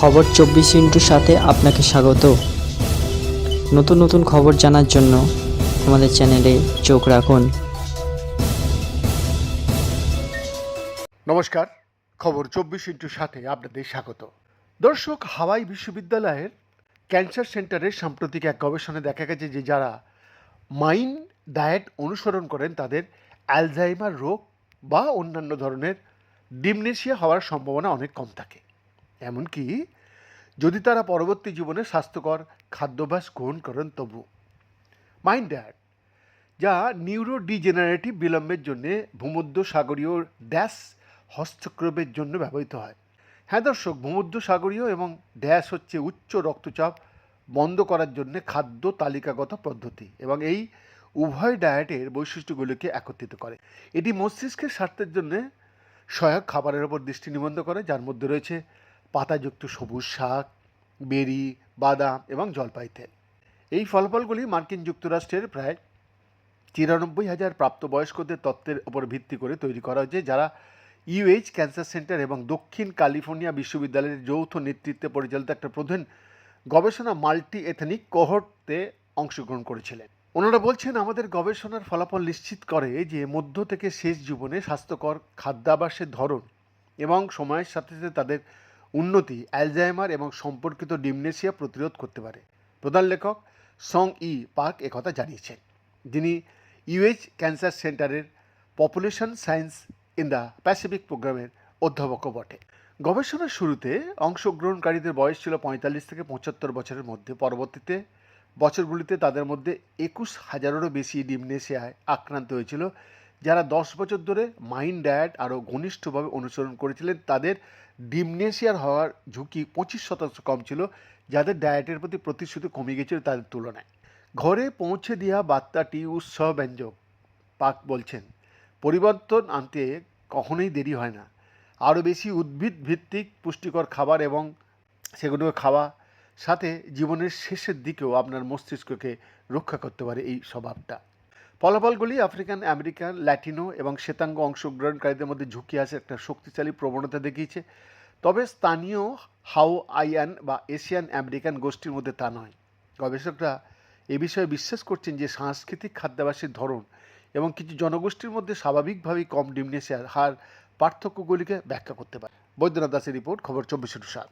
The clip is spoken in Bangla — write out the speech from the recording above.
খবর চব্বিশ ইন্টুর সাথে আপনাকে স্বাগত। নতুন নতুন খবর জানার জন্য আমাদের চ্যানেলে চোখ রাখুন। নমস্কার, খবর চব্বিশ ইন্টুর সাথে আপনাদের স্বাগত। দর্শক, হাওয়াই বিশ্ববিদ্যালয়ের ক্যান্সার সেন্টারের সাম্প্রতিক এক গবেষণায় দেখা গেছে যে যারা মাইন্ড ডায়েট অনুসরণ করেন, তাদের অ্যালজাইমার রোগ বা অন্যান্য ধরনের ডিমনেশিয়া হওয়ার সম্ভাবনা অনেক কম থাকে। এমনকি যদি তারা পরবর্তী জীবনে স্বাস্থ্যকর খাদ্যাভ্যাস গ্রহণ করেন, তবু। মাইন্ড ডায়েট যা নিউরো ডিজেনারেটিভ বিলম্বের জন্য ভূমধ্য সাগরীয় ড্যাশ হস্তক্ষেপের জন্য ব্যবহৃত হয়। হ্যাঁ দর্শক ভূমধ্য সাগরীয় এবং ড্যাশ হচ্ছে উচ্চ রক্তচাপ বন্ধ করার জন্য খাদ্য তালিকাগত পদ্ধতি এবং এই উভয় ডায়েটের বৈশিষ্ট্যগুলিকে একত্রিত করে। এটি মস্তিষ্কের স্বাস্থ্যের জন্য সহায়ক খাবারের ওপর দৃষ্টি নিবন্ধ করে, যার মধ্যে রয়েছে পাতাযুক্ত সবুজ শাক, বেরি, বাদাম এবং জলপাই তেল। এই ফলাফলগুলি মার্কিন যুক্তরাষ্ট্রের প্রায় তিরানব্বই হাজার প্রাপ্তবয়স্কদের তত্ত্বের উপর ভিত্তি করে তৈরি করা হয়েছে, যারা ইউএইচ ক্যান্সার সেন্টার এবং দক্ষিণ ক্যালিফোর্নিয়া বিশ্ববিদ্যালয়ের যৌথ নেতৃত্বে পরিচালিত একটা প্রধান গবেষণা মাল্টি এথনিক কোহর্টে অংশগ্রহণ করেছিলেন। ওনারা বলছেন, আমাদের গবেষণার ফলাফল নিশ্চিত করে যে মধ্য থেকে শেষ জীবনে স্বাস্থ্যকর খাদ্যাভাসের ধরন এবং সময়ের সাথে সাথে তাদের উন্নতি, অ্যালজাইমার এবং সম্পর্কিত ডিমনেশিয়া প্রতিরোধ করতে পারে। প্রধান লেখক সং ই পার্ক একথা জানিয়েছেন। যিনি ইউএইচ ক্যান্সার সেন্টারের population science in the Pacific প্রোগ্রামের অধ্যাপকও বটে। গবেষণার শুরুতে অংশগ্রহণকারীদের বয়স ছিল পঁয়তাল্লিশ থেকে পঁচাত্তর বছরের মধ্যে। পরবর্তীতে বছরগুলিতে তাদের মধ্যে একুশ হাজারেরও বেশি ডিমনেশিয়ায় আক্রান্ত হয়েছিল যারা দশ বছর ধরে মাইন্ড ডায়েট আরও ঘনিষ্ঠভাবে অনুসরণ করেছিলেন, তাদের ডিমনেশিয়ার হওয়ার ঝুঁকি পঁচিশ শতাংশ কম ছিল, যাদের ডায়েটের প্রতি প্রতিশ্রুতি কমে গেছিল তাদের তুলনায়। ঘরে পৌঁছে দেওয়া বার্তাটি উৎসাহ ব্যঞ্জক পাক বলছেন, পরিবর্তন আনতে কখনোই দেরি হয় না। আরও বেশি উদ্ভিদ ভিত্তিক পুষ্টিকর খাবার এবং সেগুলো খাওয়া সাথে জীবনের শেষের দিকেও আপনার মস্তিষ্ককে রক্ষা করতে পারে এই স্বভাবটা। ফলাফলগুলি আফ্রিকান, আমেরিকান, ল্যাটিনো এবং শ্বেতাঙ্গ অংশগ্রহণকারীদের মধ্যে ঝুঁকি আসে একটা শক্তিশালী প্রবণতা দেখিয়েছে। তবে স্থানীয় হাও আইয়ান বা এশিয়ান আমেরিকান গোষ্ঠীর মধ্যে তা নয়। গবেষকরা এ বিষয়ে বিশ্বাস করছেন যে সাংস্কৃতিক খাদ্যাভাসের ধরন এবং কিছু জনগোষ্ঠীর মধ্যে স্বাভাবিকভাবেই কম ডিমনেশিয়ার হার পার্থক্যগুলিকে ব্যাখ্যা করতে পারে। বৈদ্যনাথ দাসের রিপোর্ট, খবর চব্বিশে সাত।